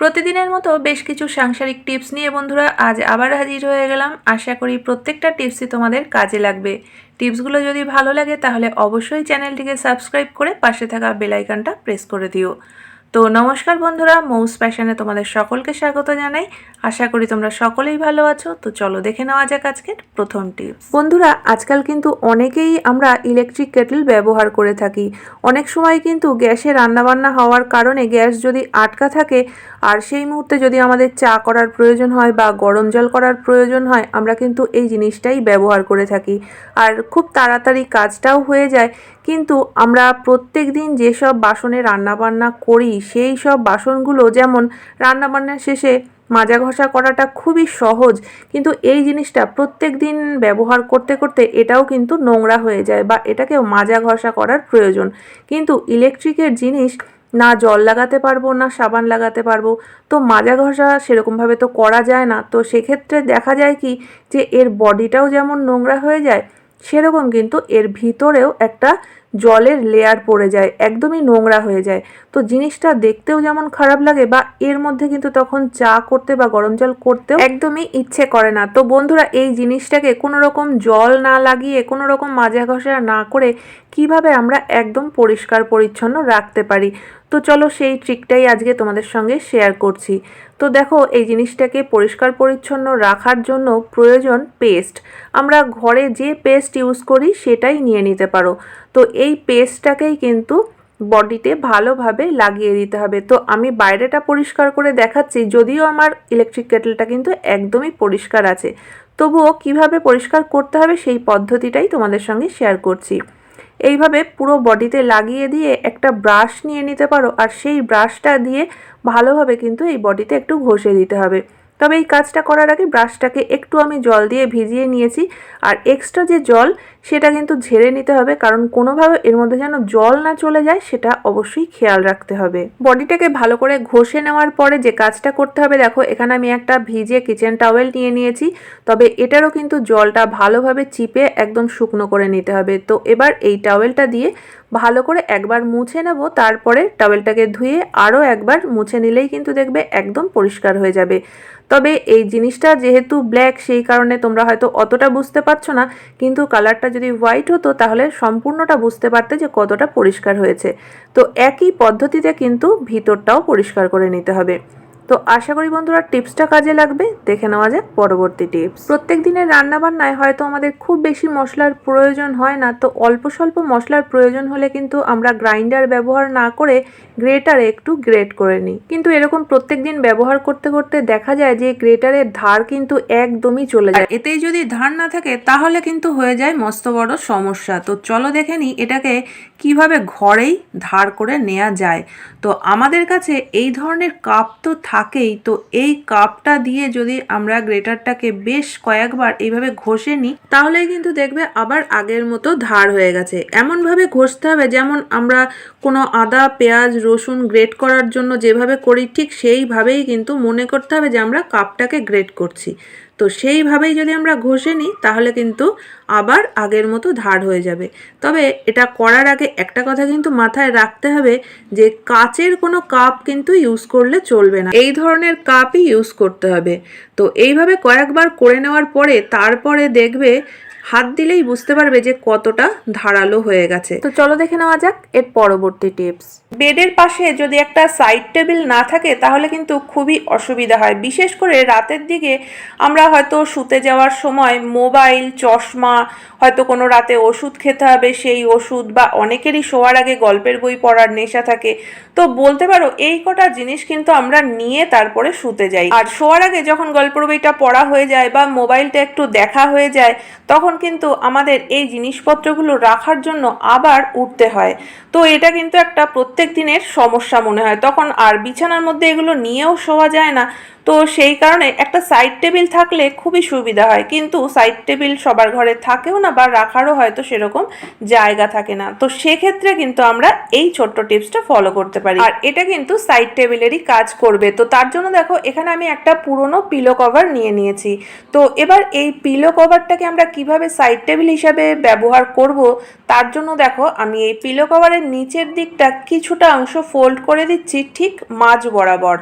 প্রতিদিনের মতো বেশ কিছু সাংসারিক টিপস নিয়ে বন্ধুরা, আজ আবার হাজির হয়ে গেলাম। আশা করি প্রত্যেকটা টিপসই তোমাদের কাজে লাগবে। টিপসগুলো যদি ভালো লাগে তাহলে অবশ্যই চ্যানেলটিকে সাবস্ক্রাইব করে পাশে থাকা বেলাইকানটা প্রেস করে দিও। তো নমস্কার বন্ধুরা, মৌস প্যাশনে তোমাদের সকলকে স্বাগত জানাই। আশা করি তোমরা সকলেই ভালো আছো। তো চলো দেখে নেওয়া যাক আজকের প্রথম টিপস। বন্ধুরা, আজকাল কিন্তু অনেকেই আমরা ইলেকট্রিক কেটল ব্যবহার করে থাকি। অনেক সময় কিন্তু গ্যাসে রান্নাবান্না হওয়ার কারণে গ্যাস যদি আটকা থাকে, আর সেই মুহূর্তে যদি আমাদের চা করার প্রয়োজন হয় বা গরম জল করার প্রয়োজন হয়, আমরা কিন্তু এই জিনিসটাই ব্যবহার করে থাকি। আর খুব তাড়াতাড়ি কাজটাও হয়ে যায়, কিন্তু আমরা প্রত্যেক দিন যেসব বাসনে রান্নাবান্না করি সেই সব বাসনগুলো যেমন রান্নাবান্নার শেষে মাজা ঘষা করাটা খুবই সহজ, কিন্তু এই জিনিসটা প্রত্যেক দিন ব্যবহার করতে করতে এটাও কিন্তু নোংরা হয়ে যায় বা এটাকেও মাজা ঘষা করার প্রয়োজন। কিন্তু ইলেকট্রিকের জিনিস না জল লাগাতে পারব, না সাবান লাগাতে পারব, তো মাজা ঘষা সেরকমভাবে তো করা যায় না। তো সেক্ষেত্রে দেখা যায় কি যে এর বডিটাও যেমন নোংরা হয়ে যায়, সেরকম কিন্তু এর ভিতরেও একটা জলের লেয়ার পড়ে যায়, একদমই নোংরা হয়ে যায়। তো জিনিসটা দেখতেও যেমন খারাপ লাগে বা এর মধ্যে কিন্তু তখন চা করতে বা গরম জল করতেও একদমই ইচ্ছে করে না। তো বন্ধুরা, এই জিনিসটাকে কোনো রকম জল না লাগিয়ে কোনো রকম মাজা ঘষা না করে কীভাবে আমরা একদম পরিষ্কার পরিচ্ছন্ন রাখতে পারি? তো চলো সেই ট্রিকটাই আজকে তোমাদের সঙ্গে শেয়ার করছি। তো দেখো, এই জিনিসটাকে পরিষ্কার পরিচ্ছন্ন রাখার জন্য প্রয়োজন পেস্ট আমরা ঘরে যে পেস্ট ইউজ করি, সেটাই নিয়ে নিতে পারো। তো এই পেস্টটাকেই কিন্তু বডিতে ভালোভাবে লাগিয়ে দিতে হবে। তো আমি বাইরেটা পরিষ্কার করে দেখাচ্ছি, যদিও আমার ইলেকট্রিক কেটলটা কিন্তু একদমই পরিষ্কার আছে। তবুও কীভাবে পরিষ্কার করতে হবে সেই পদ্ধতিটাই তোমাদের সঙ্গে শেয়ার করছি। এইভাবে পুরো বডিতে লাগিয়ে দিয়ে একটা ব্রাশ নিয়ে নিতে পারো, আর সেই ব্রাশটা দিয়ে ভালোভাবে কিন্তু এই বডিতে একটু ঘষে দিতে হবে। তবে এই কাজটা করার আগে ব্রাশটাকে একটু আমি জল দিয়ে ভিজিয়ে নিয়েছি, আর এক্সট্রা যে জল সেটা কিন্তু ঝেড়ে নিতে হবে, কারণ কোনোভাবে এর মধ্যে যেন জল না চলে যায় সেটা অবশ্যই খেয়াল রাখতে হবে। বডিটাকে ভালো করে ঘষে নেওয়ার পরে যে কাজটা করতে হবে, দেখো এখানে আমি একটা ভিজে কিচেন টাওয়েল নিয়ে নিয়েছি, তবে এটারও কিন্তু জলটা ভালোভাবে চিপে একদম শুকনো করে নিতে হবে। তো এবার এই টাওয়েলটা দিয়ে ভালো করে একবার মুছে নেব, তারপরে টাওয়েলটাকে ধুয়ে আরও একবার মুছে নিলেই কিন্তু দেখবে একদম পরিষ্কার হয়ে যাবে। তবে এই জিনিসটা যেহেতু ব্ল্যাক সেই কারণে তোমরা হয়তো অতটা বুঝতে পারছ না, কিন্তু কালারটা যদি হোয়াইট হতো, তাহলে সম্পূর্ণটা বুঝতে পারতে যে কতটা পরিষ্কার হয়েছে। তো একই পদ্ধতিতে কিন্তু ভিতরটাও পরিষ্কার করে নিতে হবে। তো আশা করি বন্ধুরা টিপসটা কাজে লাগবে, দেখে নেওয়া যাক পরবর্তী টিপস। প্রত্যেক দিনের রান্নাবান্নায় হয়তো আমাদের খুব বেশি মশলার প্রয়োজন হয় না, তো অল্প স্বল্প মশলার প্রয়োজন হলে কিন্তু আমরা গ্রাইন্ডার ব্যবহার না করে গ্রেটারে একটু গ্রেট করে নিই। কিন্তু এরকম প্রত্যেক দিন ব্যবহার করতে করতে দেখা যায় যে গ্রেটারের ধার কিন্তু একদমই চলে যায়। এতেই যদি ধার না থাকে, তাহলে কিন্তু হয়ে যায় মস্ত বড় সমস্যা। তো চলো দেখে নিই এটাকে কীভাবে ঘরেই ধার করে নেওয়া যায়। তো আমাদের কাছে এই ধরনের কাপ তো থাকেই। তো এই কাপটা দিয়ে যদি আমরা গ্রেটারটাকে বেশ কয়েকবার এইভাবে ঘষে নিই, তাহলেই কিন্তু দেখবে আবার আগের মতো ধার হয়ে গেছে। এমনভাবে ঘষতে হবে, যেমন আমরা কোনো আদা, পেঁয়াজ, রসুন গ্রেট করার জন্য যেভাবে করি, ঠিক সেইভাবেই কিন্তু মনে করতে হবে যে আমরা কাপটাকে গ্রেট করছি। তো সেইভাবেই যদি আমরা ঘষে নিই, তাহলে কিন্তু আবার আগের মতো ধার হয়ে যাবে। তবে এটা করার আগে একটা কথা কিন্তু মাথায় রাখতে হবে যে কাচের কোনো কাপ কিন্তু ইউজ করলে চলবে না। এই ধরনের কাপই ইউজ করতে হবে। তো এইভাবে কয়েকবার করে নেওয়ার পরে তারপরে দেখবে হাত দিলেই বুঝতে পারবে যে কতটা ধারালো হয়ে গেছে। তো চলো দেখে নেওয়া যাক এর পরবর্তী টিপস। বেডের পাশে যদি একটা সাইড টেবিল না থাকে, তাহলে কিন্তু খুবই অসুবিধা হয়। বিশেষ করে রাতের দিকে আমরা হয়তো শুতে যাওয়ার সময় মোবাইল, চশমা, হয়তো কোনো রাতে ওষুধ খেতে হবে, সেই ওষুধ বা অনেকেরই শোয়ার আগে গল্পের বই পড়ার নেশা থাকে। তো বলতে পারো, এই কটা জিনিস কিন্তু আমরা নিয়ে তারপরে শুতে যাই। আর শোয়ার আগে যখন গল্পের বইটা পড়া হয়ে যায় বা মোবাইলটা একটু দেখা হয়ে যায়, তখন কিন্তু আমাদের এই জিনিসপত্রগুলো রাখার জন্য আবার উঠতে হয়। তো এটা কিন্তু একটা প্রত্যেক দিনের সমস্যা মনে হয়। তখন আর বিছানার মধ্যে এগুলো নিয়েও শোয়া যায় না। তো সেই কারণে একটা সাইড টেবিল থাকলে খুবই সুবিধা হয়। কিন্তু সাইড টেবিল সবার ঘরে থাকেও না বা রাখারও হয়তো সেরকম জায়গা থাকে না। তো সেক্ষেত্রে কিন্তু আমরা এই ছোট্ট টিপসটা ফলো করতে পারি। আর এটা কিন্তু সাইড টেবিলেরই কাজ করবে। তো তার জন্য দেখো, এখানে আমি একটা পুরনো পিলো কভার নিয়ে নিয়েছি। তো এবার এই পিলো কভারটাকে আমরা কীভাবে সাইড টেবিল হিসাবে ব্যবহার করব, তার জন্য দেখো, আমি এই পিলো কভারের নিচের দিকটা কিছুটা অংশ ফোল্ড করে দিচ্ছি ঠিক মাঝ বরাবর।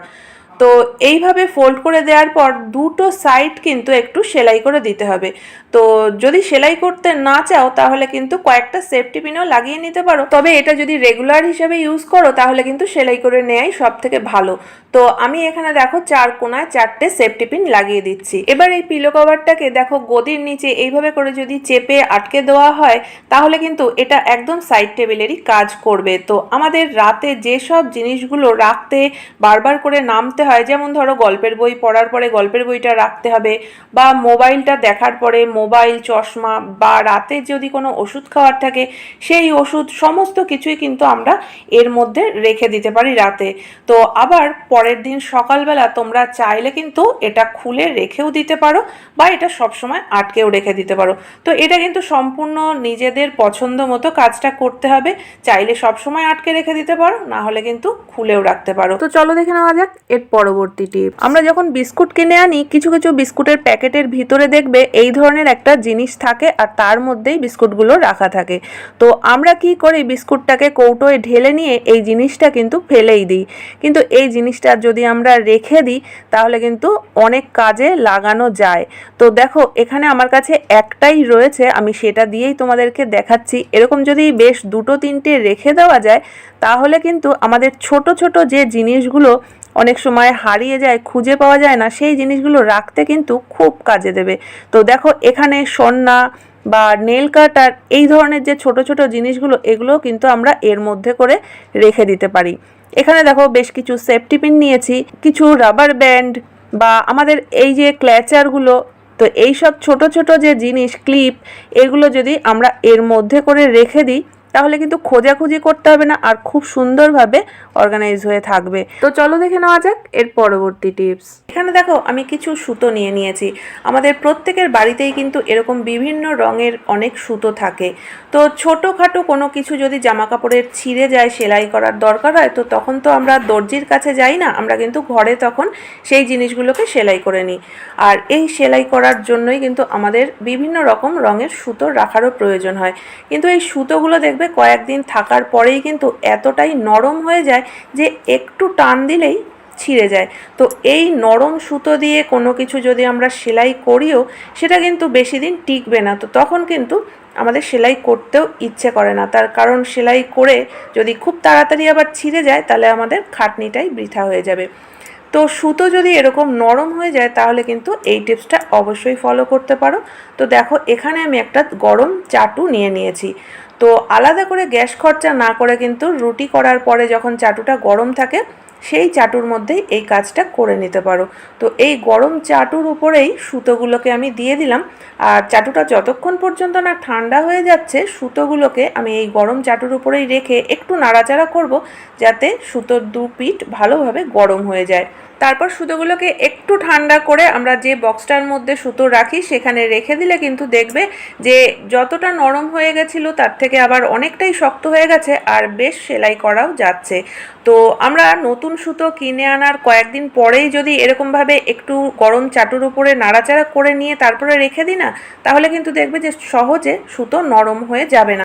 তো এইভাবে ফোল্ড করে দেওয়ার পর দুটো সাইড কিন্তু একটু সেলাই করে দিতে হবে। তো যদি সেলাই করতে না চাও তাহলে কিন্তু কয়েকটা সেফটি পিনও লাগিয়ে নিতে পারো। তবে এটা যদি রেগুলার হিসেবে ইউজ করো তাহলে কিন্তু সেলাই করে নেয়াই সব থেকে ভালো। তো আমি এখানে দেখো চার কোনায় চারটে সেফটি পিন লাগিয়ে দিচ্ছি। এবার এই পিলো কভারটাকে দেখো গদির নিচে এইভাবে করে যদি চেপে আটকে দেওয়া হয়, তাহলে কিন্তু এটা একদম সাইড টেবিলেরই কাজ করবে। তো আমাদের রাতে যেসব জিনিসগুলো রাখতে বারবার করে নামতে হয়, যেমন ধরো গল্পের বই পড়ার পরে গল্পের বইটা রাখতে হবে বা মোবাইলটা দেখার পরে মোবাইল, চশমা বা রাতে যদি কোনো ওষুধ খাওয়ার থাকে, সেই ওষুধ সমস্ত কিছুই কিন্তু আমরা এর মধ্যে রেখে দিতে পারি রাতে। তো আবার পরের দিন সকালবেলা তোমরা চাইলে কিন্তু এটা খুলে রেখেও দিতে পারো বা এটা সবসময় আটকেও রেখে দিতে পারো। তো এটা কিন্তু সম্পূর্ণ নিজেদের পছন্দ মতো কাজটা করতে হবে। চাইলে সবসময় আটকে রেখে দিতে পারো, না হলে কিন্তু খুলেও রাখতে পারো। তো চলো দেখে নেওয়া যাক এর পরবর্তী টিপ। আমরা যখন বিস্কুট কিনে আনি, কিছু কিছু বিস্কুটের প্যাকেটের ভিতরে দেখবে এই ধরনের একটা জিনিস থাকে আর তার মধ্যেই বিস্কুটগুলো রাখা থাকে। তো আমরা কি করি? বিস্কুটটাকে কৌটোয় ঢেলে নিয়ে এই জিনিসটা কিন্তু ফেলেই দিই। কিন্তু এই জিনিসটা যদি আমরা রেখে দিই, তাহলে কিন্তু অনেক কাজে লাগানো যায়। তো দেখো, এখানে আমার কাছে একটাই রয়েছে, আমি সেটা দিয়েই তোমাদেরকে দেখাচ্ছি। এরকম যদি বেশ দুটো তিনটে রেখে দেওয়া যায়, তাহলে কিন্তু আমাদের ছোট ছোট যে জিনিসগুলো অনেক সময় হারিয়ে যায়, খুঁজে পাওয়া যায় না, সেই জিনিসগুলো রাখতে কিন্তু খুব কাজে দেবে। তো দেখো, এখানে সন্না বা নেল কাটার এই ধরনের যে ছোট ছোট জিনিসগুলো এগুলো কিন্তু আমরা এর মধ্যে করে রেখে দিতে পারি। এখানে দেখো বেশ কিছু সেফটি পিন নিয়েছি, কিছু রাবার ব্যান্ড বা আমাদের এই যে ক্ল্যাচারগুলো তো এই সব ছোট ছোট যে জিনিস ক্লিপ এগুলো যদি আমরা এর মধ্যে করে রেখে দিই তাহলে কিন্তু খোঁজাখুঁজি করতে হবে না আর খুব সুন্দরভাবে অর্গানাইজ হয়ে থাকবে। তো চলো দেখে নেওয়া যাক এর পরবর্তী টিপস এখানে দেখো, আমি কিছু সুতো নিয়ে নিয়েছি। আমাদের প্রত্যেকের বাড়িতেই কিন্তু এরকম বিভিন্ন রঙের অনেক সুতো থাকে। তো ছোটোখাটো কোনো কিছু যদি জামা কাপড়ের ছিঁড়ে যায়, সেলাই করার দরকার হয়, তো তখন তো আমরা দর্জির কাছে যাই না, আমরা কিন্তু ঘরে তখন সেই জিনিসগুলোকে সেলাই করে নিই। আর এই সেলাই করার জন্যই কিন্তু আমাদের বিভিন্ন রকম রঙের সুতো রাখারও প্রয়োজন হয়। কিন্তু এই সুতোগুলো দেখবে কয়েকদিন থাকার পরেই কিন্তু এতটাই নরম হয়ে যায় যে একটু টান দিলেই ছিঁড়ে যায়। তো এই নরম সুতো দিয়ে কোনো কিছু যদি আমরা সেলাই করিও, সেটা কিন্তু বেশি দিন টিকবে না। তো তখন কিন্তু আমাদের সেলাই করতেও ইচ্ছে করে না। তার কারণ সেলাই করে যদি খুব তাড়াতাড়ি আবার ছিঁড়ে যায়, তাহলে আমাদের খাটনিটাই বৃথা হয়ে যাবে। তো সুতো যদি এরকম নরম হয়ে যায়, তাহলে কিন্তু এই টিপসটা অবশ্যই ফলো করতে পারো। তো দেখো, এখানে আমি একটা গরম চাটু নিয়ে নিয়েছি। তো আলাদা করে গ্যাস খরচা না করে কিন্তু রুটি করার পরে যখন চাটুটা গরম থাকে, সেই চাটুর মধ্যেই এই কাজটা করে নিতে পারো। তো এই গরম চাটুর উপরেই সুতোগুলোকে আমি দিয়ে দিলাম। আর চাটুটা যতক্ষণ পর্যন্ত না ঠান্ডা হয়ে যাচ্ছে, সুতোগুলোকে আমি এই গরম চাটুর উপরেই রেখে একটু নাড়াচাড়া করব, যাতে সুতোর দু পিঠ ভালোভাবে গরম হয়ে যায়। তারপর সুতোগুলোকে একটু ঠান্ডা করে আমরা যে বক্সটার মধ্যে সুতো রাখি, সেখানে রেখে দিলে কিন্তু দেখবে যে যতটা নরম হয়ে গেছিল তার থেকে আবার অনেকটাই শক্ত হয়ে গেছে আর বেশ সেলাই করাও যাচ্ছে। তো আমরা নতুন সুতো কিনে আনার কয়েকদিন পরেই যদি এরকমভাবে একটু গরম চাটুর উপরে নাড়াচাড়া করে নিয়ে তারপরে রেখে দিই না, তাহলে কিন্তু দেখবে যে সহজে সুতো নরম হয়ে যাবে না।